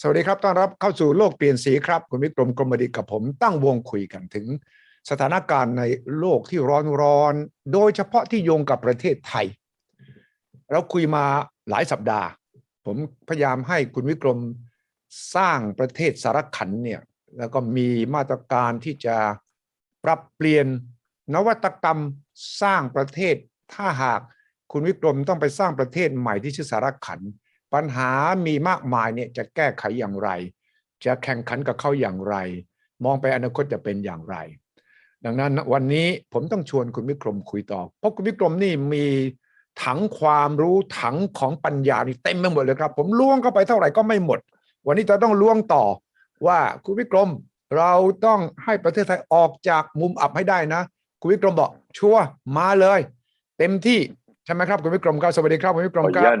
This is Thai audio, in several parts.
สวัสดีครับ ต้อนรับเข้าสู่โลกเปลี่ยนสีครับ คุณวิกรมกรมดิกับผมตั้งวงคุยกันถึง สถานการณ์ในโลกที่ร้อนร้อนๆโดยเฉพาะที่โยงกับประเทศไทย เราคุยมาหลายสัปดาห์ ผมพยายามให้คุณวิกรมสร้างประเทศสารขันเนี่ย แล้วก็มีมาตรการที่จะปรับเปลี่ยนนวัตกรรมสร้างประเทศ ถ้าหากคุณวิกรมต้องไปสร้างประเทศใหม่ที่ชื่อสารขัน ปัญหามีมากมายเนี่ยจะแก้ไขอย่างไร จะแข่งขันกับเขาอย่างไร มองไปอนาคตจะเป็นอย่างไร ดังนั้นวันนี้ผมต้องชวนคุณวิกรมคุยต่อ เพราะคุณวิกรมนี่มีถังความรู้ถังของปัญญานี่เต็มไปหมดเลยครับ ผมล้วงเข้าไปเท่าไหร่ก็ไม่หมด วันนี้จะต้องล้วงต่อว่าคุณวิกรมเราต้องให้ประเทศไทยออกจากมุมอับให้ได้นะ คุณวิกรมบอกชัวร์มาเลย เต็มที่ใช่ไหมครับคุณวิกรมครับสวัสดีครับคุณวิกรมครับ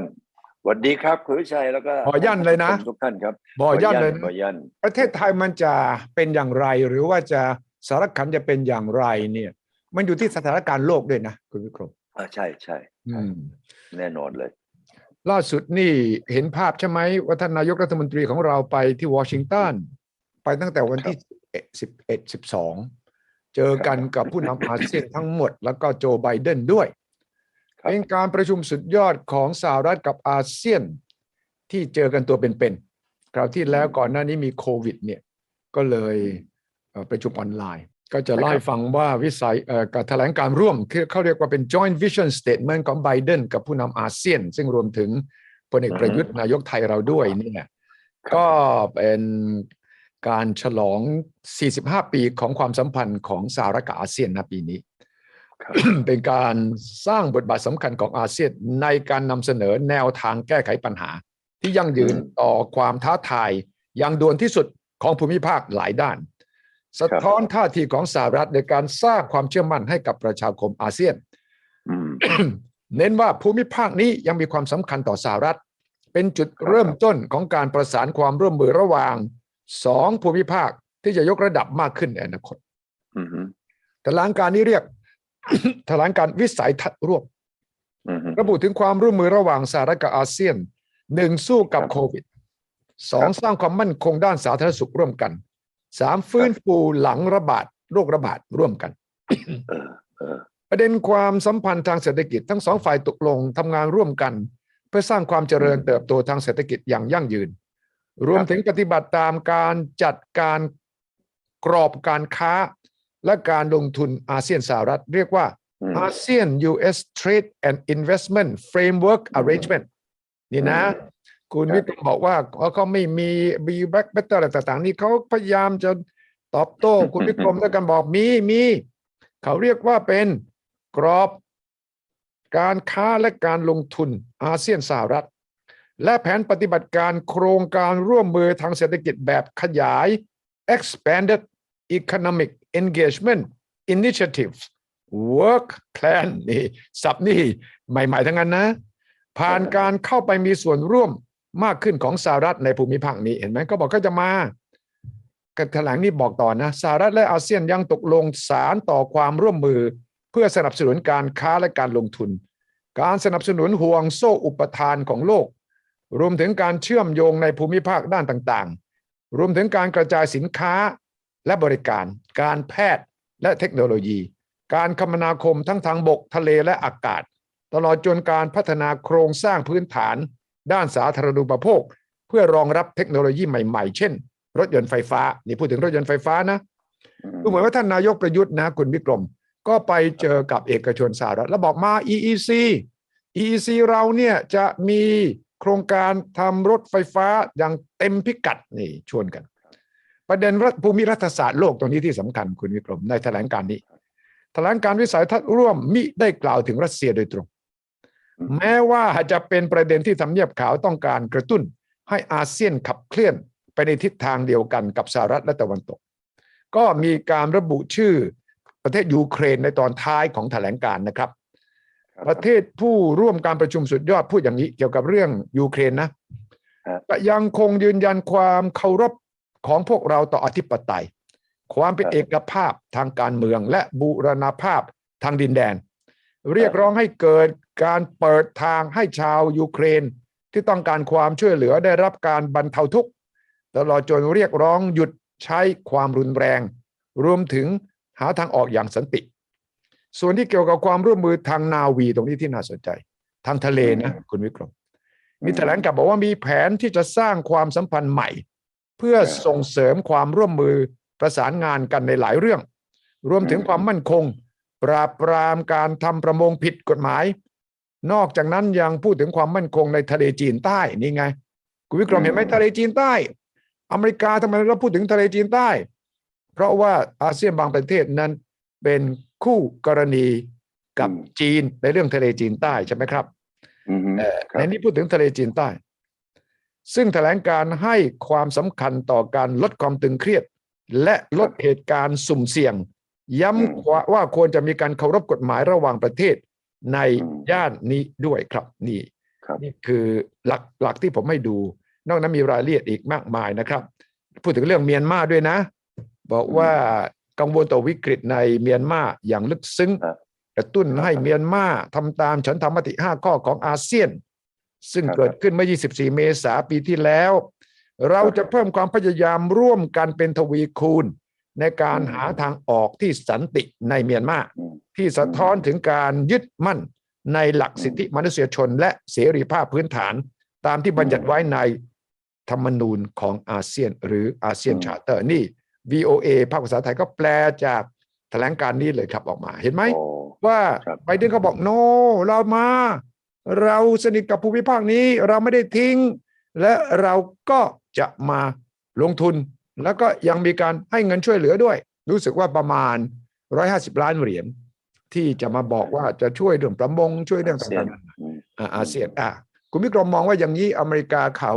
วัสดีครับคุณวิชัยแล้วก็ขอยันเลยนะทุกท่านครับบอกย่านเลยนะขอยันประเทศไทยมันจะเป็นอย่างไร หรือว่าจะสารขันจะเป็นอย่างไรเนี่ย มันอยู่ที่สถานการณ์โลกด้วยนะคุณวิกรมอ่าใช่ใช่อืมแน่นอนเลย ล่าสุดนี่เห็นภาพใช่ไหมว่าท่านนายกรัฐมนตรีของเราไปที่วอชิงตันไปตั้งแต่วันที่สิบเอ็ดสิบสองเจอกันกับผู้นำอาเซียนทั้งหมด แล้วก็โจไบเดนด้วยครับ เป็นการประชุมสุดยอดของสหรัฐกับอาเซียนที่เจอกันตัวเป็นๆคราวที่แล้วก่อนหน้านี้มีโควิดเนี่ยก็เลยเอ่อประชุมออนไลน์ ก็จะเล่าให้ฟังว่าวิสัยเอ่อการแถลงการร่วมคือเขาเรียกว่าเป็น joint vision statement ของไบเดนกับผู้นำอาเซียน ซึ่งรวมถึงพลเอกประยุทธ์นายกไทยเราด้วยเนี่ยก็เป็นการฉลอง 45 ปีของความสัมพันธ์ของสหรัฐกับอาเซียนนะปีนี้ครับ เป็นการสร้างบทบาทสำคัญของอาเซียนในการนำเสนอแนวทางแก้ไขปัญหา ที่ยั่งยืนอืมต่อความท้าทายอย่างด่วนที่สุดของภูมิภาคหลายด้าน สะท้อนท่าทีของสหรัฐในการสร้างความเชื่อมั่นให้กับประชาคมอาเซียนอืมเน้นว่าภูมิภาคนี้ยังมีความสำคัญต่อสหรัฐ เป็นจุดครับเริ่มต้นของการประสานความร่วมมือระหว่างสองภูมิภาคที่จะยกระดับมากขึ้นในอนาคตอืมแถลงการนี้เรียก แถลงการวิสัยทัศน์ร่วมอืมระบุถึงความร่วมมือระหว่างสหรัฐกับอาเซียนหนึ่งสู้กับครับโควิดสองสร้างความมั่นคงด้านสาธารณสุขร่วมกันสามฟื้นฟูหลังระบาดโรคระบาดร่วมกันเออเออประเด็นความสัมพันธ์ทางเศรษฐกิจทั้งสองฝ่ายตกลงทำงานร่วมกัน เพื่อสร้างความเจริญเติบโตทางเศรษฐกิจอย่างยั่งยืน รวมถึงปฏิบัติตามการจัดการกรอบการค้า และการลงทุนอาเซียนสหรัฐ เรียกว่าอืมอาเซียน US Trade and Investment Framework อืม Arrangement นี่นะอืมคุณครับวิทย์บอกว่าเขาเขาไม่มีบีแบ็กเบตเตอร์อะไรต่างๆ นี่เขาพยายามจะตอบโต้ คุณวิกรมด้วยกันบอกมีมีเขาเรียกว่าเป็นกรอบการค้าและการลงทุนอาเซียนสหรัฐ และแผนปฏิบัติการโครงการร่วมมือทางเศรษฐกิจแบบขยาย expanded economic engagement initiatives work plan นี่สับนี่ใหม่ๆทั้งนั้นนะ ผ่านการเข้าไปมีส่วนร่วมมากขึ้นของสหรัฐในภูมิภาคนี้เห็นไหมเขาบอกเขาจะมาแถลงนี้บอกต่อนะสหรัฐและอาเซียนยังตกลงสารต่อความร่วมมือ เพื่อสนับสนุนการค้าและการลงทุน การสนับสนุนห่วงโซ่อุปทานของโลก รวมถึงการเชื่อมโยงในภูมิภาคด้านต่างๆ รวมถึงการกระจายสินค้าและบริการ การแพทย์และเทคโนโลยี การคมนาคมทั้งทางบกทะเลและอากาศ ตลอดจนการพัฒนาโครงสร้างพื้นฐาน ด้านสาธารณูปโภค เพื่อรองรับเทคโนโลยีใหม่ๆ เช่น รถยนต์ไฟฟ้า นี่พูดถึงรถยนต์ไฟฟ้านะดูเหมือนว่าท่านนายกประยุทธ์นะคุณวิกรม ก็ไปเจอกับเอกชนสหรัฐแล้วบอกมา EEC EEC เราเนี่ยจะมีโครงการทำรถไฟฟ้าอย่างเต็มพิกัดนี่ชวนกัน ประเด็นรัฐภูมิรัฐศาสตร์โลกตรงนี้ที่สำคัญคุณวิกรมในแถลงการนี้ แถลงการวิสัยทัศน์ร่วมมิได้กล่าวถึงรัสเซียโดยตรง แม้ว่าจะเป็นประเด็นที่ทำเนียบขาวต้องการกระตุ้น ให้อาเซียนขับเคลื่อนไปในทิศทางเดียวกันกับสหรัฐและตะวันตก ก็มีการระบุชื่อประเทศยูเครนในตอนท้ายของแถลงการนะครับ ประเทศผู้ร่วมการประชุมสุดยอดพูดอย่างนี้เกี่ยวกับเรื่องยูเครนนะก็ยังคงยืนยันความเคารพ ของพวกเราต่ออธิปไตย ความเป็นเอกภาพทางการเมืองและบูรณภาพทางดินแดน เรียกร้องให้เกิดการเปิดทางให้ชาวยูเครน ที่ต้องการความช่วยเหลือได้รับการบรรเทาทุกข์ตลอดจนเรียกร้องหยุดใช้ความรุนแรง รวมถึงหาทางออกอย่างสันติ ส่วนที่เกี่ยวกับความร่วมมือทางนาวีตรงนี้ที่น่าสนใจ ทางทะเลนะคุณวิกรมมีแถลงกลับบอกว่ามีแผนที่จะสร้างความสัมพันธ์ใหม่ เพื่อส่งเสริมความร่วมมือประสานงานกันในหลายเรื่อง รวมถึงความมั่นคง ปราบปรามการทำประมงผิดกฎหมาย นอกจากนั้นยังพูดถึงความมั่นคงในทะเลจีนใต้นี่ไงคุณวิกรมเห็นไหมทะเลจีนใต้ อเมริกาทำไมเราพูดถึงทะเลจีนใต้ เพราะว่าอาเซียนบางประเทศนั้นเป็นคู่กรณีกับอืมจีนในเรื่องทะเลจีนใต้ใช่ไหมครับอืมเอ่อครับในนี้พูดถึงทะเลจีนใต้ ซึ่งแถลงการให้ความสำคัญต่อการลดความตึงเครียด และลดเหตุการณ์สุ่มเสี่ยง ย้ำว่าว่าควรจะมีการเคารพกฎหมายระหว่างประเทศในย่านนี้ด้วยครับนี่ครับนี่คือหลักหลักที่ผมให้ดู นอกนั้นมีรายละเอียดอีกมากมายนะครับ พูดถึงเรื่องเมียนมาด้วยนะ บอกว่ากังวลต่อวิกฤตในเมียนมาอย่างลึกซึ้งครับกระตุ้นให้เมียนมาทำตามฉันธรรมติ 5 ข้อของอาเซียน ซึ่งครับเกิดขึ้นเมื่อ 24 เมษายนปีที่แล้ว เราจะเพิ่มความพยายามร่วมกันเป็นทวีคูณ ในการอืมหาทางออกที่สันติในเมียนมาอืมที่สะท้อนถึงการยึดมั่นในหลักสิทธิมนุษยชน และเสรีภาพพื้นฐาน ตามที่บัญญัติไว้ในธรรมนูญของอาเซียน หรืออาเซียนอืมชาร์เตอร์นี่ VOA ภาคภาษาไทยก็แปลจากแถลงการณ์นี้เลยครับออกมา เห็นไหมโอ้ว่าครับไบเดนเขาบอกโน เรามา เราสนิทกับภูมิภาคนี้เราไม่ได้ทิ้ง และเราก็จะมาลงทุน แล้วก็ยังมีการให้เงินช่วยเหลือด้วย รู้สึกว่าประมาณ 150 ล้านเหรียญที่จะมาบอกว่าจะช่วยเรื่องประมงช่วยเรื่องอาเซียต่านงอืมๆอ่าอาเซียนอะคุณวิกรมมองว่าอย่างนี้อเมริกาเขา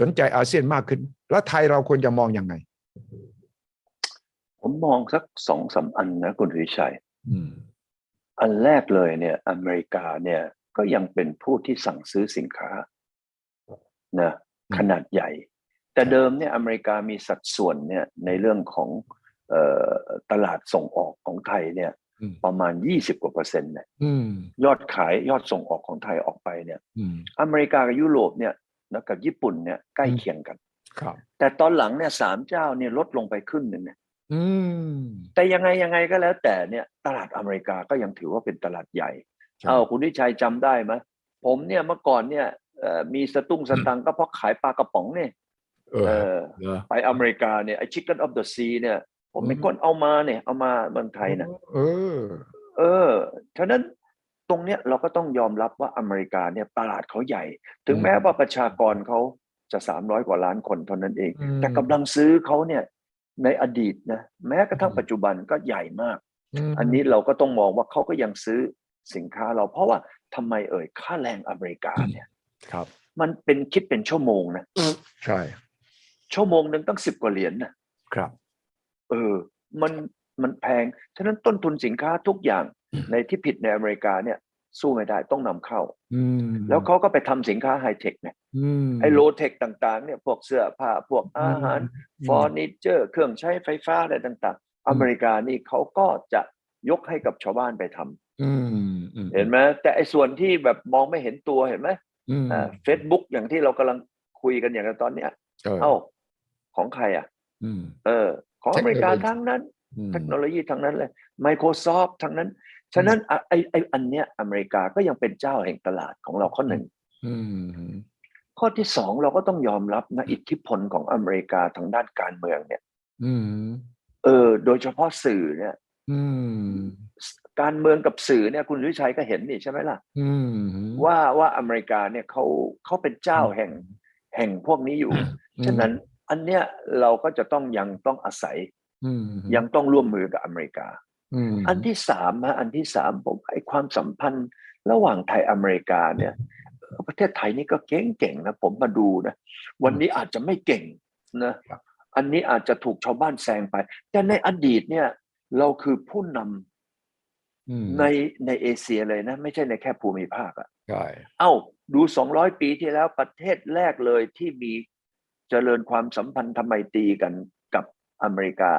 สนใจอาเซียนมากขึ้น แล้วไทยเราควรจะมองยังไง ผมมองสักสองสามอันนะคุณวิชัยอืมอันแรกเลยเนี่ย อเมริกาเนี่ย ก็ยังเป็นผู้ที่สั่งซื้อสินค้านะขนาดใหญ่ แต่เดิมเนี่ยอเมริกามีสัดส่วนเนี่ยในเรื่องของเอ่อตลาดส่งออกของไทยเนี่ยอืมประมาณ20กว่าเปอร์เซ็นต์เนี่ยอืมยอดขายยอดส่งออกของไทยออกไปเนี่ยอืมอเมริกากับยุโรปเนี่ยนะกับญี่ปุ่นเนี่ยใกล้เคียงกันครับ แต่ตอนหลังเนี่ยสามเจ้าเนี่ยลดลงไปครึ่งหนึ่งเนี่ยอืมแต่ยังไงยังไงก็แล้วแต่เนี่ยตลาดอเมริกาก็ยังถือว่าเป็นตลาดใหญ่ใช่ เอาคุณวิชัยจำได้ไหมผมเนี่ยเมื่อก่อนเนี่ยเอ่อมีสตุ้งสตังค์ก็เพราะขายปลากระป๋องเนี่ยเอเอออเหรอไปอเมริกาเนี่ยไอ chicken of the sea เนี่ยผมอืมเป็นคนเอามาเนี่ย เอามาเมืองไทยนะเออ เออฉะนั้นตรงเนี้ยเราก็ต้องยอมรับว่าอเมริกาเนี่ยตลาดเขาใหญ่ ถึงอืมแม้ว่าประชากรเขาจะสามร้อยกว่าล้านคนเท่านั้นเองอืมแต่กำลังซื้อเขาเนี่ย ในอดีตนะแม้กระทั่งอืมปัจจุบันก็ใหญ่มากมอันนี้เราก็ต้องมองว่าเขาก็ยังซื้อ สินค้าเราเพราะว่าทำไมเอ่ยค่าแรงอเมริกาเนี่ยครับ มันเป็นคิดเป็นชั่วโมงนะใช่ ชั่วโมงหนึ่งตั้งสิบกว่าเหรียญนะครับ เออ มันมันแพง ฉะนั้นต้นทุนสินค้าทุกอย่างในที่ผิดในอเมริกาเนี่ย สู้ไม่ได้ต้องนำเข้าอืมแล้วเขาก็ไปทำสินค้าไฮเทคเนี่ยอืมไอ้โลเทคต่าง ๆ เนี่ย พวกเสื้อผ้าพวกอาหารเฟอร์นิเจอร์ เครื่องใช้ไฟฟ้าอะไรต่าง ๆ อเมริกานี่เขาก็จะยกให้กับชาวบ้านไปทำอืมอืม เห็นไหมแต่ไอ้ส่วนที่แบบมองไม่เห็นตัวเห็นไหมอืมอ่าเฟซบุ๊กอย่างที่เรากำลังคุยกันอย่างตอนเนี้ยเออเอ้าของใครอะอืมเออ ของอเมริกาเทคโนโลยีทั้งนั้นอืมเทคโนโลยีทั้งนั้นเลย Microsoft ทั้งนั้น ฉะนั้นอะไอ้ไอ้อันเนี้ยอเมริกาก็ยังเป็นเจ้าแห่งตลาดของเราข้อหนึ่งอืมข้อที่สองเราก็ต้องยอมรับนะอิทธิพลของอเมริกาทางด้านการเมืองเนี่ยอืมเออ โดยเฉพาะสื่อเนี่ยอืม การเมืองกับสื่อเนี่ยคุณวิชัยก็เห็นนี่ใช่ไหมล่ะอืมว่าว่าอเมริกาเนี่ยเขาเขาเป็นเจ้าแห่งแห่งพวกนี้อยู่ ฉะนั้นอันเนี้ยเราก็จะต้องยังต้องอาศัยอืมยังต้องร่วมมือกับอเมริกาอืมอันที่สามฮะอันที่สามผมไอ้ความสัมพันธ์ระหว่างไทยอเมริกาเนี่ยเอ่อประเทศไทยนี่ก็เก่งๆนะผมมาดูนะวันนี้อาจจะไม่เก่งนะครับอันนี้อาจจะถูกชาวบ้านแซงไป แต่ในอดีตเนี่ย เราคือผู้นำอืม ในในเอเชียเลยนะ ไม่ใช่ในแค่ภูมิภาคอะใช่เอ้าดูสองร้อยปีที่แล้วประเทศแรกเลยที่มีเจริญความสัมพันธ์ทำไมตรีกันกับอเมริกา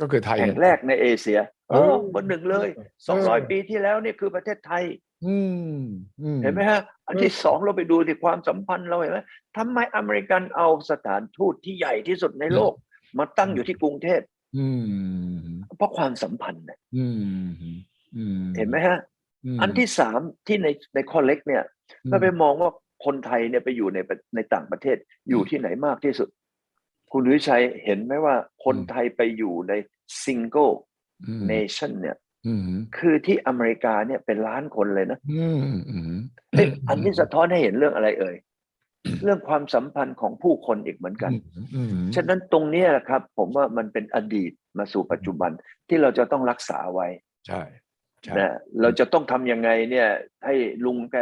ก็คือไทยแห่งเนี่ยแรกในเอเชียเอเอออเบอร์หนึ่งเลยเอสองร้อยอปีที่แล้วเนี่ยคือประเทศไทยอืมอืมเห็นไหมฮะ อันที่สองเราไปดูที่ความสัมพันธ์เราเห็นไหมทำไมอเมริกันเอาสถานทูตที่ใหญ่ที่สุดในโลก มาตั้งอยู่ที่กรุงเทพอืมเพราะความสัมพันธ์น่ะอืมอืม เห็นไหมฮะมอันที่สามที่ในในข้อเล็กเนี่ยอืมก็ไปมองว่าคนไทยเนี่ยไปอยู่ในประในต่างประเทศอยู่ที่ไหนมากที่สุด คุณวิชัยเห็นไหมว่าคนไทยไปอยู่ใน single อืม nation เนี่ยอืมคือที่อเมริกาเนี่ยเป็นล้านคนเลยนะอืมอืมเอ๊ะอันนี้สะท้อนให้เห็นเรื่องอะไรเอ่ย เรื่องความสัมพันธ์ของผู้คนอีกเหมือนกันอืมฉะนั้นตรงเนี้ยครับ ผมว่ามันเป็นอดีตมาสู่ปัจจุบันที่เราจะต้องรักษาไว้ ใช่ใช่ นะเราจะต้องทำยังไงเนี่ยให้ลุงแก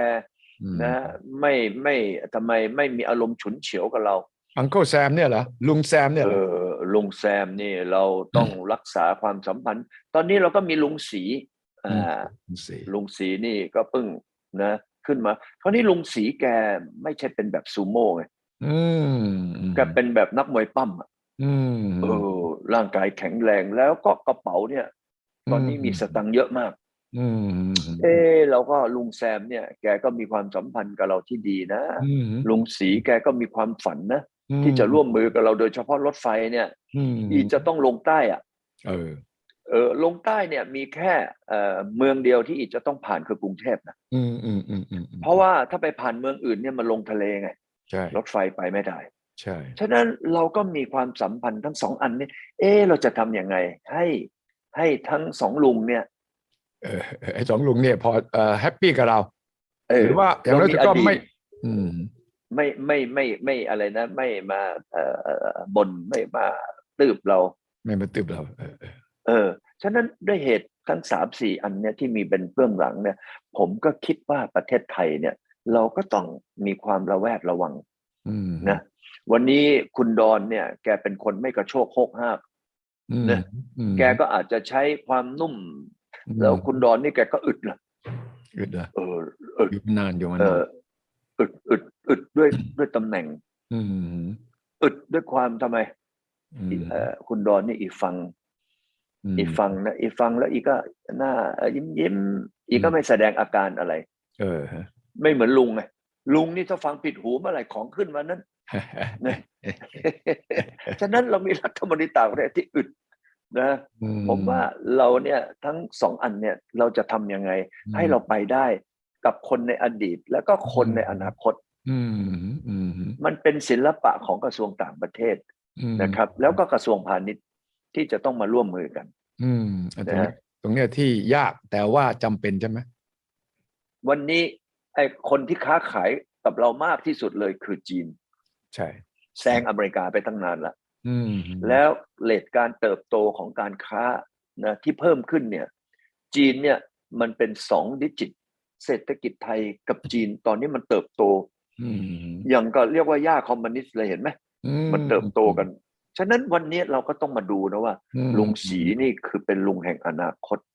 อืมนะไม่ไม่ทำไมไม่มีอารมณ์ฉุนเฉียวกับเราอังเคิลแซมเนี่ยเหรอลุงแซมเนี่ยเอเหรออลุงแซมนี่เราต้องรักษาความสัมพันธ์ ตอนนี้เราก็มีลุงสีอ่าลุงสีลุงสีนี่ก็เพิ่งนะ ขึ้นมาคราวนี้ลุงสีแกไม่ใช่เป็นแบบซูโม่ไงอืมแกเป็นแบบนักมวยปั้มอะอืมเออร่างกายแข็งแรงแล้วก็กระเป๋าเนี่ย ตอนนี้มีสตังค์เยอะมากอืม เออเราก็ลุงแซมเนี่ย แกก็มีความสัมพันธ์กับเราที่ดีนะอืมลุงสีแกก็มีความฝันนะอืมที่จะร่วมมือกับเราโดยเฉพาะรถไฟเนี่ยอืมอีจะต้องลงใต้อะเออเออลงใต้เนี่ยมีแค่เอ่อเมืองเดียวที่อีจะต้องผ่านคือกรุงเทพนะอืมอืมอืมอืมเพราะว่าถ้าไปผ่านเมืองอื่นเนี่ยมันลงทะเลไงใช่รถไฟไปไม่ได้ใช่ฉะนั้นเราก็มีความสัมพันธ์ทั้งสองอันนี้เออเราจะทำยังไงให้ให้ทั้งสองลุงเนี่ยเออ ไอ้สองลุงเนี่ยพอเอ่อแฮปปี้กับเราเออหรือว่าอย่างน้อยเรามีก็อดีตไม่ อืม ไม่ไม่ไม่ไม่อะไรนะ ไม่มาเอ่อเอ่อบนไม่มาตืบเรา ไม่มาตืบเราเออเออเออฉะนั้นด้วยเหตุทั้งสามสี่อันเนี่ยที่มีเป็นเบื้องหลังเนี่ย ผมก็คิดว่าประเทศไทยเนี่ย เราก็ต้องมีความระแวดระวังอืมนะวันนี้คุณดอนเนี่ย แกเป็นคนไม่กระโชกโคกห้ากอืมนะอืมแกก็อาจจะใช้ความนุ่มอืม แล้วคุณดอนนี่แกก็อึดนะอึดเหรอเอออึดอยู่นานอยู่มาเอนานออึดอึดอึดด้วยด้วยตำแหน่งอืมอึดด้วยความทำไมอืมเออคุณดอนนี่อีกฟังมอีกฟังนะอีกฟังแล้วอีกก็หน้า ยิ้มยิ้มอีกก็อืมไม่แสดงอาการอะไร เออฮะไม่เหมือนลุงไงลุงนี่ถ้าฟังผิดหูเมื่อไหร่ของขึ้นมานั้นเนี่ยฉะนั้นเรามีรัฐมนตรีต่างประเทศที่อึดนะอื ผมว่าเราเนี่ยทั้งสองอันเนี่ยเราจะทำยังไง ให้เราไปได้กับคนในอดีต แล้วก็คนในอนาคตอืมอืมมันเป็นศิลปะของกระทรวงต่างประเทศอืมนะครับ แล้วก็กระทรวงพาณิชย์ที่จะต้องมาร่วมมือกัน อืมอันตรงนะเนี้ฮะยตรงเนี้ยที่ยากแต่ว่าจำเป็นใช่ไหมวันนี้ไอ้คนที่ค้าขายกับเรามากที่สุดเลยคือจีน ใช่ แซงอเมริกาไปตั้งนานละอืม แล้วเลทการเติบโตของการค้านะที่เพิ่มขึ้นเนี่ยจีนเนี่ยมันเป็นสองดิจิต เศรษฐกิจไทยกับจีนตอนนี้มันเติบโตอืมอย่างก็เรียกว่าย่าคอมมิวนิสต์เลยเห็นไหมอืมันเติบโตกัน ฉะนั้นวันนี้เราก็ต้องมาดูนะว่าอืมลุงสีนี่คือเป็นลุงแห่งอนาคตอืม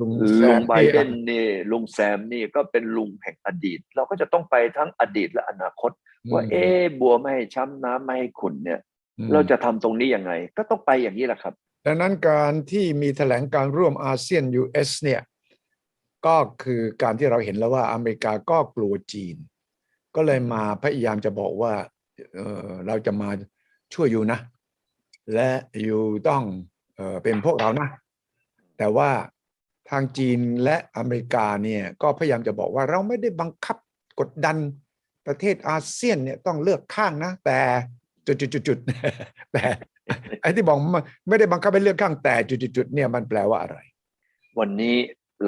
ลุงลุแซงมไบเดนนี่ลุงแซมนี่ก็เป็นลุงแห่งอดีต เราก็จะต้องไปทั้งอดีตและอนาคต ว่าเอ๊ะบัวไม่ให้ช้ำน้ำไม่ให้ขุนเนี่ยอืมเราจะทำตรงนี้ยังไง ก็ต้องไปอย่างนี้แหละครับ ดังนั้นการที่มีแถลงการร่วมอาเซียน US เนี่ย ก็คือการที่เราเห็นแล้วว่าอเมริกาก็กลัวจีน ก็เลยมาพยายามจะบอกว่าเออเราจะมาช่วยอยู่นะ และอยู่ต้องเออเป็นพวกเรานะ แต่ว่าทางจีนและอเมริกาเนี่ยก็พยายามจะบอกว่าเราไม่ได้บังคับกดดันประเทศอาเซียนเนี่ยต้องเลือกข้างนะ แต่จุดๆๆๆแต่ไอ้ที่บอกมันไม่ได้บังคับให้เลือกข้างแต่จุดๆๆเนี่ยมันแปลว่าอะไร วันนี้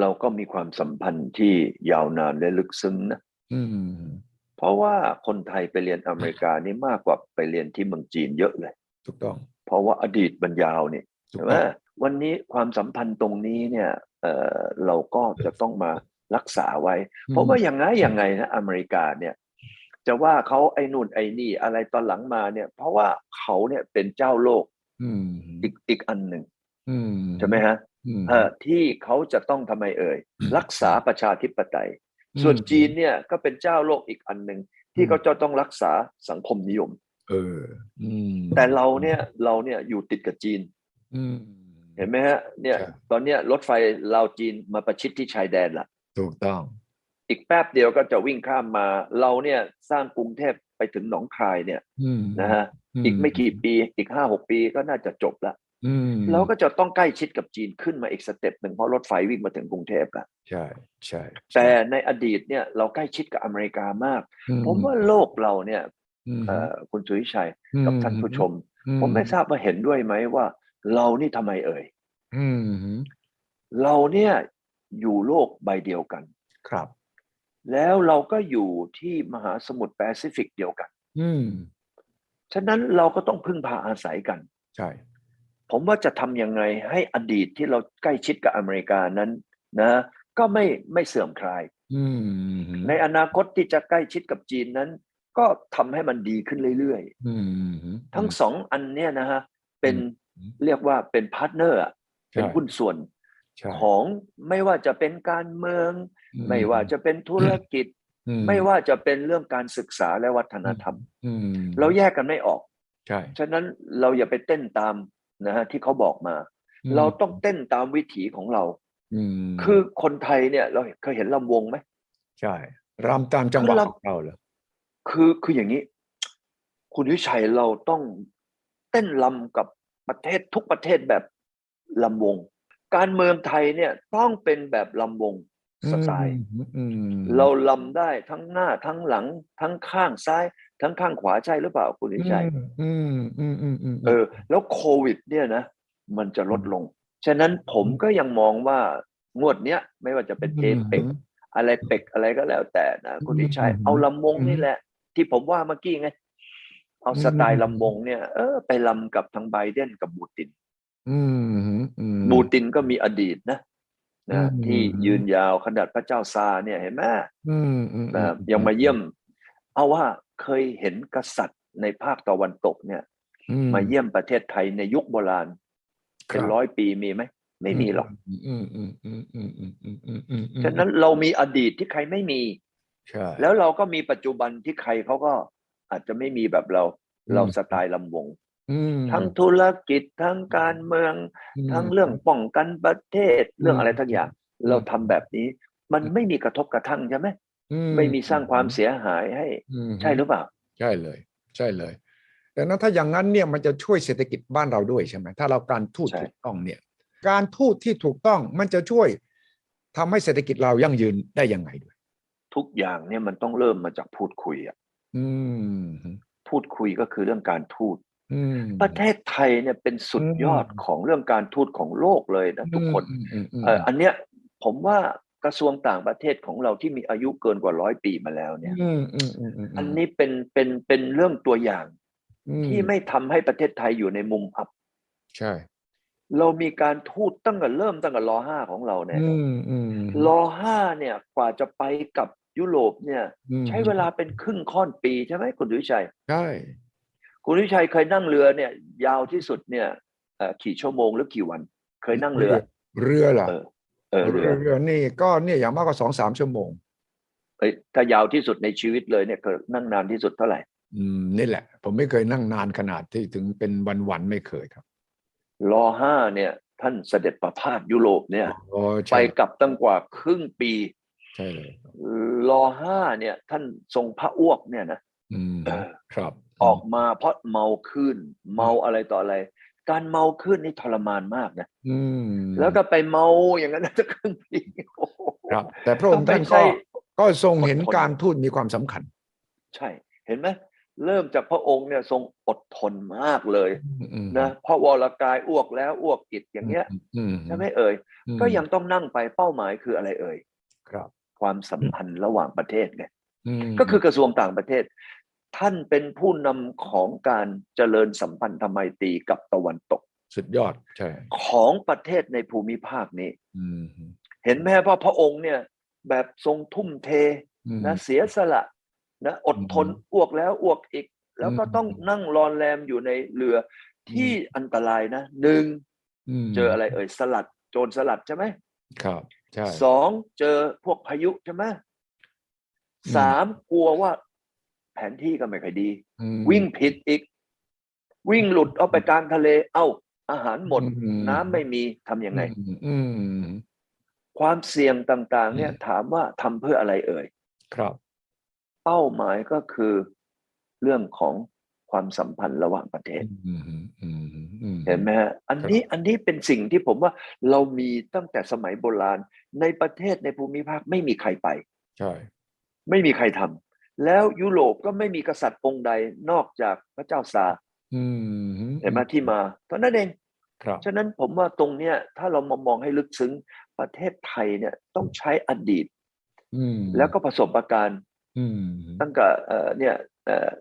เราก็มีความสัมพันธ์ที่ยาวนานและลึกซึ้งนะอืมเพราะว่าคนไทยไปเรียนอเมริกานี่มากกว่าไปเรียนที่เมืองจีนเยอะเลย ถูกต้อง เพราะว่าอดีตมันยาวนี่ถูกใช่ไหมต้อง วันนี้ความสัมพันธ์ตรงนี้เนี่ยเอ่อเราก็จะต้องมารักษาไว้ เพราะว่าอย่างไงยังไงนะอเมริกาเนี่ย จะว่าเขาไอ้นู่นไอ้นี่อะไรตอนหลังมาเนี่ย เพราะว่าเขาเนี่ยเป็นเจ้าโลกอืมอีกอีกอันหนึ่งอืมใช่ไหมฮะอืมเอ่อที่เขาจะต้องทำไมเอ่ยอืมรักษาประชาธิปไตยอืมส่วนจีนเนี่ยก็เป็นเจ้าโลกอีกอันหนึ่งที่อืมเขาจะต้องรักษาสังคมนิยม เอออืมแต่เราเนี่ยเราเนี่ยอยู่ติดกับจีนอืม เห็นไหมฮะเนี่ยใช่ตอนเนี้ยรถไฟลาวจีนมาประชิดที่ชายแดนละถูกต้อง อีกแป๊บเดียวก็จะวิ่งข้ามมา เราเนี่ยสร้างกรุงเทพไปถึงหนองคายเนี่ยอืมนะฮะอีกไม่กี่ปีอีกห้าหกปีก็น่าจะจบละอืมเราก็จะต้องใกล้ชิดกับจีนขึ้นมาอีกสเต็ปหนึ่งเพราะรถไฟวิ่งมาถึงกรุงเทพละใช่ใช่แต่ในอดีตเนี่ยเราใกล้ชิดกับอเมริกามากอืผมว่าโลกเราเนี่ยอืมเอ่อคุณสุวิชัยกับท่านผู้ชมอืผมไม่ทราบว่าเห็นด้วยไหมว่า เรานี่ทำไมเอ่ยอืมเราเนี่ยอยู่โลกใบเดียวกัน ครับ แล้วเราก็อยู่ที่มหาสมุทรแปซิฟิกเดียวกัน อืมฉะนั้นเราก็ต้องพึ่งพาอาศัยกัน ใช่ ผมว่าจะทำยังไงให้อดีตที่เราใกล้ชิดกับอเมริกานั้น นะ ก็ไม่ไม่เสื่อมคลายอืมในอนาคตที่จะใกล้ชิดกับจีนนั้น ก็ทำให้มันดีขึ้นเรื่อยอืมๆทั้งสองอันเนี่ยนะฮะเป็นอืม เรียกว่าเป็นพาร์ทเนอร์อะเป็นใช่หุ้นส่วนใช่ของไม่ว่าจะเป็นการเมืองอืไม่ว่าจะเป็นธุรกิจอืไม่ว่าจะเป็นเรื่องการศึกษาและวัฒนธรรมอืมเราแยกกันไม่ออกใช่ฉะนั้นเราอย่าไปเต้นตามนะฮะที่เขาบอกมาอืมเราต้องเต้นตามวิถีของเราอืมคือคนไทยเนี่ย เราเคยเห็นลำวงไหมใช่รำตามจังหวะคือเราของเราเลยคือคืออย่างนี้ คุณวิชัยเราต้องเต้นลำกับ ประเทศทุกประเทศแบบลำวง การเมืองไทยเนี่ยต้องเป็นแบบลำวงสไตล์อืมอืมเราลำได้ทั้งหน้าทั้งหลัง ทั้งข้างซ้าย ทั้งข้างขวาใช่หรือเปล่าคุณวิชัยอืมอืมอืมอืมเออ แล้วโควิด เนี่ยนะมันจะลดลง ฉะนั้นผมก็ยังมองว่างวดเนี้ยไม่ว่าจะเป็นเจเปกอะไรเป็กอะไรก็แล้วแต่นะคุณวิชัยอืมเอาลำวงนี่แหละ ที่ผมว่าเมื่อกี้ไง เอาสไตล์ลำวงเนี่ยเออไปลำกับทั้งไบเดนกับบูตินบูตินก็มีอดีตนะนะที่ยืนยาวขนาดพระเจ้าซาเนี่ยเห็นไหมยังมาเยี่ยม เอาว่าเคยเห็นกษัตริย์ในภาคตะวันตกเนี่ย มาเยี่ยมประเทศไทยในยุคโบราณเป็นร้อยปีมีไหมไม่มีหรอกฉะนั้นเรามีอดีตที่ใครไม่มีแล้วเราก็มีปัจจุบันที่ใครเขาก็ อาจจะไม่มีแบบเราอืมเราสไตล์ลำวง อืม ทั้งธุรกิจทั้งการเมือง ทั้งเรื่องป้องกันประเทศเรื่องอะไรทั้งอย่าง เราทำแบบนี้ มันไม่มีกระทบกระทั่งใช่ไหมอืไม่มีสร้างความเสียหายให้ อืม ใช่หรือเปล่า ใช่เลย ใช่เลยแต่นั้นถ้าอย่างนั้นเนี่ยมันจะช่วยเศรษฐกิจบ้านเราด้วยใช่ไหมถ้าเราการทูตใช่ ถูกต้องเนี่ย การทูตที่ถูกต้องมันจะช่วยทำให้เศรษฐกิจเรายั่งยืนได้ยังไงด้วย ทุกอย่างเนี่ยมันต้องเริ่มมาจากพูดคุยอะ อืม พูดคุยก็คือเรื่องการทูต อืม ประเทศไทยเนี่ยเป็นสุดยอดอืมของเรื่องการทูตของโลกเลยนะทุกคนอืมอืมอืมเอออันเนี้ยผมว่ากระทรวงต่างประเทศของเราที่มีอายุเกินกว่าร้อยปีมาแล้วเนี่ย อืมอืมอืมอืมอันนี้เป็นเป็นเป็นเรื่องตัวอย่าง อืที่ไม่ทำให้ประเทศไทยอยู่ในมุมอับ ใช่เรามีการทูตตั้งแต่เริ่มตั้งแต่รอห้าของเราเนี่ยอืมอืมรอห้าเนี่ยกว่าจะไปกับ ยุโรปเนี่ยอืมใช้เวลาเป็นครึ่งค่อนปีใช่ไหมคุณวิชัยใช่คุณวิชัยเคยนั่งเรือเนี่ย ยาวที่สุดเนี่ยเอ่อกี่ชั่วโมงหรือกี่วัน เคยนั่งเรือ เรือเหรอเออเออเรืเรืออเรือนี่ก็เนี่ยอย่างมากกว่าสองสามชั่วโมงเอ้ยถ้ายาวที่สุดในชีวิตเลยเนี่ยเคยนั่งนานที่สุดเท่าไหร่ อืมนี่แหละ ผมไม่เคยนั่งนานขนาดที่ถึงเป็นวันๆไม่เคยครับรอห้าเนี่ย ท่านเสด็จประพาสยุโรปเนี่ยโอ้ไปใช่กลับตั้งกว่าครึ่งปี ใช่เลยรอห้าเนี่ย ท่านทรงพระอ้วกเนี่ยนะอืมเออครับ ออกมาเพราะเมาขึ้น เมาอะไรต่ออะไร การเมาขึ้นนี่ทรมานมากนะอืมแล้วก็ไปเมาอย่างนั้นจะครึ่งปีโอ้โหครับ แต่พระองค์ก็ไม่ท่านใช่ก็ก็ทรงเห็นอดทนการทูตมีความสำคัญ ใช่ เห็นไหมเริ่มจากพระองค์เนี่ยทรงอดทนมากเลยอืมนะเพราะวรกายอ้วกแล้วอ้วกอีกอย่างเงี้ยอืมใช่ไหมเอ่ยอืมก็ยังต้องนั่งไปเป้าหมายคืออะไรเอ่ยครับ ความสัมพันธ์ระหว่างประเทศไงมก็คือกระทรวงต่างประเทศ ท่านเป็นผู้นำของการเจริญสัมพันธไมตรีกับตะวันตก สุดยอดใช่ของประเทศในภูมิภาคนี้อืมเห็นไหมว่าพระองค์เนี่ย แบบทรงทุ่มเทอืมนะเสียสละนะอดทนอืมอ้วกแล้วอ้วกอีก แล้วก็อืมต้องนั่งรอนแรมอยู่ในเรือที่อันตรายนะหนึ่งมเจออะไรเอ่ยสลัด โจรสลัดใช่ไหมครับใช่ สองเจอพวกพายุใช่ไหมอืมสามกลัวว่าแผนที่ก็ไม่ค่อยดีอืมวิ่งผิดอีก วิ่งหลุดเอาไปกลางทะเล เอ้า อาหารหมดอืมน้ำไม่มีทำยังไงอืมอืมความเสี่ยงต่าง ๆ เนี่ยอืมถามว่าทำเพื่ออะไรเอ่ย ครับ เป้าหมายก็คือเรื่องของ ความสัมพันธ์ระหว่างประเทศอืมอืมอืมอืมเห็นไหมฮะอันนี้อันนี้เป็นสิ่งที่ผมว่าเรามีตั้งแต่สมัยโบราณ ในประเทศในภูมิภาคไม่มีใครไป ใช่ ไม่มีใครทำแล้วยุโรปก็ไม่มีกษัตริย์องค์ใดนอกจากพระเจ้าซาร์อืมเห็นไหมที่มาเท่านั้นเองครับฉะนั้นผมว่าตรงเนี้ยถ้าเรามามองให้ลึกซึ้งประเทศไทยเนี่ยต้องใช้อดีตอืมแล้วก็ประสบการณ์อืมตั้งแต่เอ่อเนี่ยเอ่อ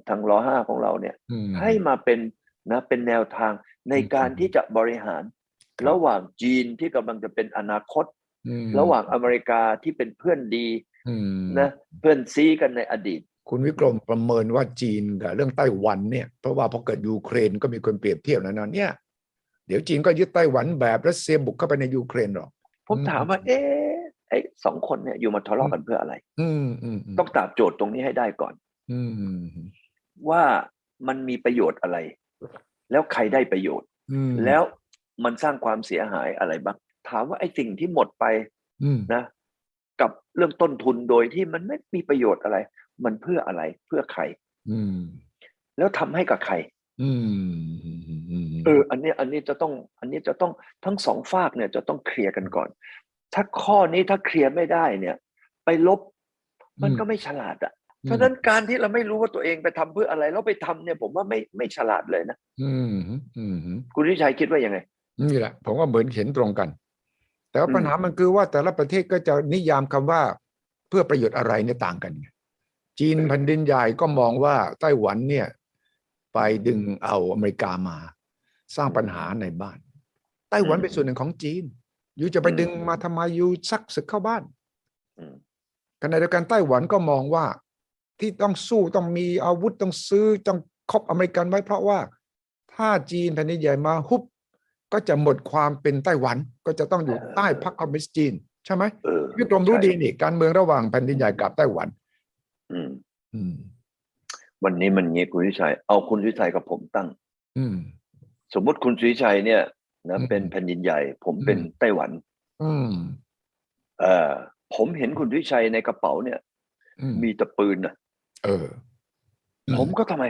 ทางรอห้าของเราเนี่ยอืมให้มาเป็นนะเป็นแนวทางในอืมการที่จะบริหารครับระหว่างจีนที่กำลังจะเป็นอนาคตอืมระหว่างอเมริกาที่เป็นเพื่อนดีอืมนะเพื่อนซีกันในอดีต คุณวิกรมประเมินว่าจีนกับเรื่องไต้หวันเนี่ยเพราะว่าพอเกิดยูเครนก็มีคนเปรียบเทียบนะนะเนี่ยเดี๋ยวจีนก็ยึดไต้หวันแบบรัสเซียบุกเข้าไปในยูเครนหรอกผมอืมถามว่า เอ๊ะไอ้สองคนเนี่ยอยู่มาทะเลาะกันเพื่ออะไร อืมอืมมต้องตราบโจทย์ตรงนี้ให้ได้ก่อน อืม ว่ามันมีประโยชน์อะไร แล้วใครได้ประโยชน์ อืมแล้วมันสร้างความเสียหายอะไรบ้างถามว่าไอ้สิ่งที่หมดไปอืมนะ กับเรื่องต้นทุนโดยที่มันไม่มีประโยชน์อะไร มันเพื่ออะไรเพื่อใคร อืม แล้วทำให้กับใคร อืมอืมอืมอืมเออ อันนี้ อันนี้จะต้อง อันนี้จะต้องทั้งสองฝากเนี่ยจะต้องเคลียร์กันก่อน ถ้าข้อนี้ถ้าเคลียร์ไม่ได้เนี่ย ไปลบ มันก็ไม่ฉลาดอะ ฉะนั้นการที่เราไม่รู้ว่าตัวเองไปทำเพื่ออะไร แล้วไปทำเนี่ย ผมว่าไม่ไม่ฉลาดเลยนะอืมอืมอืมคุณวิชัยคิดว่ายังไงนี่แหละ ผมว่าเหมือนเห็นตรงกัน แต่ว่าอืมปัญหามันคือว่าแต่ละประเทศก็จะนิยามคำว่าเพื่อประโยชน์อะไรเนี่ยต่างกันไงจีนแผ่นดินใหญ่ก็มองว่าไต้หวันเนี่ย ไปดึงเอาอเมริกามา สร้างปัญหาในบ้าน ไต้หวันเป็นส่วนหนึ่งของจีนอยู่จะไปดึงมาทำไมอยู่ซักศึกเข้าบ้านอืมขณะเดียวกันไต้หวันก็มองว่า ที่ต้องสู้ต้องมีอาวุธต้องซื้อต้องคบอเมริกันไว้เพราะว่าถ้าจีนแผ่นดินใหญ่มาฮุบก็จะหมดความเป็นไต้หวันก็จะต้องอยู่ใต้พรรคคอมมิวนิสต์จีน ใช่ไหมเออพี่กรมรู้ใช่ดีนี่การเมืองระหว่างแผ่นดินใหญ่กับไต้หวัน อืมอืมวันนี้มันงี้คุณวิชัย เอาคุณวิชัยกับผมตั้ง อืม สมมุติคุณวิชัยเนี่ยนะอืมเป็นแผ่นดินใหญ่ ผมเป็นอืมไต้หวัน อืมเอ่อผมเห็นคุณวิชัยในกระเป๋าเนี่ยอืมมีแต่ปืนนะ เอออืมผมก็ทำไม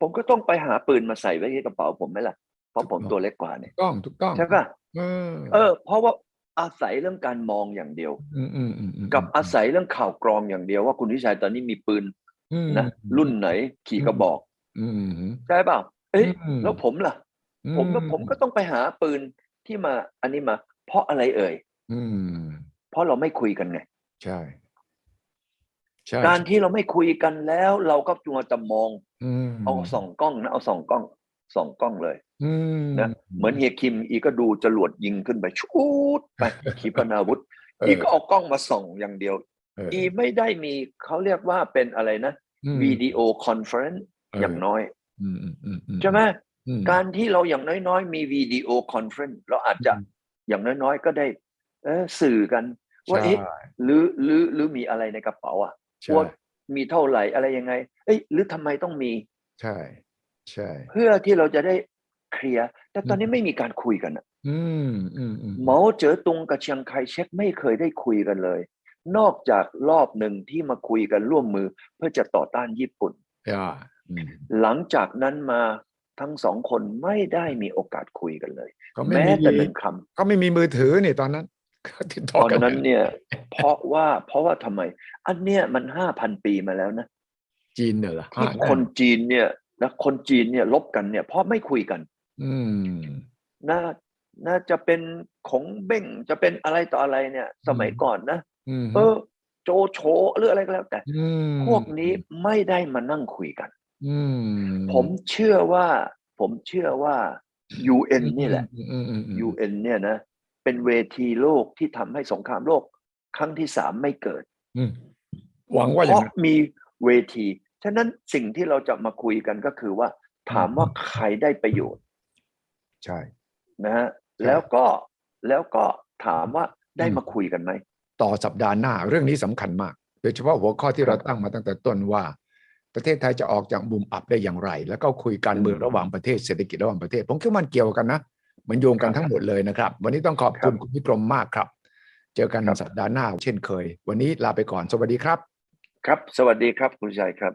ผมก็ต้องไปหาปืนมาใส่ไว้ในกระเป๋าผมไหมล่ะ เพราะผมถูกต้อง ตัวเล็กกว่าเนี่ยถูกต้องถูกต้องใช่ป่ะเออเออ เพราะว่าอาศัยเรื่องการมองอย่างเดียวอืมอืมอืมอืมกับอาศัยเรื่องข่าวกรองอย่างเดียวว่าคุณวิชัยตอนนี้มีปืนอืมนะรุ่นไหนขี่กระบอกอืมใช่เปล่าเอ้ยอืมแล้วผมล่ะ ผมก็ผมก็ต้องไปหาปืนที่มาอันนี้มา เพราะอะไรเอ่ย อืมเพราะเราไม่คุยกันไง ใช่ใช่ การที่เราไม่คุยกันแล้ว เราก็จัวจะมองอืมเอาส่องกล้องนะเอาส่องกล้องส่องกล้องเลยอืมนะเหมือนเฮียคิมอีก็ดูจรวดยิงขึ้นไปชูดไปขีปนาวุธเอออีก็เอากล้องมาส่องอย่างเดียวเอออีไม่ได้มีเขาเรียกว่าเป็นอะไรนะอืมวิดีโอคอนเฟอเรนซ์เอออย่างน้อยอืมอืมอืมอืใช่ไหมอืมการที่เราอย่างน้อยๆ มีวิดีโอคอนเฟอเรนซ์เราอาจจะอย่างน้อยๆ ก็ได้ เออสื่อกันว่าใช่เอ๊ะหรือหรือหรือมีอะไรในกระเป๋าอะใช่ ว่ามีเท่าไหร่อะไรยังไง เอ้ยหรือทำไมต้องมี ใช่ ใช่ เพื่อที่เราจะได้เคลียร์แต่ตอนนี้อืมไม่มีการคุยกันอะอืมอืมอืมเหมาเจ๋อตุงกับเชียงไคเช็คไม่เคยได้คุยกันเลย นอกจากรอบหนึ่งที่มาคุยกันร่วมมือเพื่อจะต่อต้านญี่ปุ่นอ่าอืมหลังจากนั้นมาทั้งสองคนไม่ได้มีโอกาสคุยกันเลยก็ไม่แม้มีแต่หนึ่งคก็ไม่มีมือถือนี่ตอนนั้นก็ ติดำต่อตอนกันนั้นเนี่ย เพราะว่าเพราะว่าทำไม อันเนี้ยมันห้าพันปีมาแล้วนะจีนเนี่ยเหรอที่อ่าคนจีนเนี่ยนะคนจีนเนี่ยลบกันเนี่ยเพราะไม่คุยกัน อืมน่าน่าจะเป็นของเบ้งจะเป็นอะไรต่ออะไรเนี่ย สมัยก่อนนะอืมเออ โจโฉหรืออะไรก็แล้วแต่อืมพวกนี้ไม่ได้มานั่งคุยกันอืมผมเชื่อว่า ผมเชื่อว่า UN นี่แหละอืมอืมอืมอืม UN เนี่ยนะ เป็นเวทีโลกที่ทำให้สงครามโลก ครั้งที่สามไม่เกิดอืมหวังว่าเพอย่างราะนั้นมีเวที ฉะนั้นสิ่งที่เราจะมาคุยกันก็คือว่า ถามว่าใครได้ประโยชน์ ใช่นะฮะใช่แล้วก็แล้วก็ถามว่าได้อืมมาคุยกันไหม ต่อสัปดาห์หน้าเรื่องนี้สำคัญมาก โดยเฉพาะหัวข้อที่ครัเราบตั้งมาตั้งแต่ต้นว่า ประเทศไทยจะออกจากมุมอับได้อย่างไร แล้วก็คุยการเมืองอืมระหว่างประเทศเศรษฐกิจระหว่างประเทศ ผมคิดว่ามันเกี่ยวกันนะ มันโยงกันครับทั้งหมดเลยนะครับ วันนี้ต้องขอบครัคุบณคุณพิกรมมากครับ เจอกันสัปดาห์หน้าเช่นเคย วันนี้ลาไปก่อนสวัสดีครับ ครับ สวัสดีครับคุณชัยครับ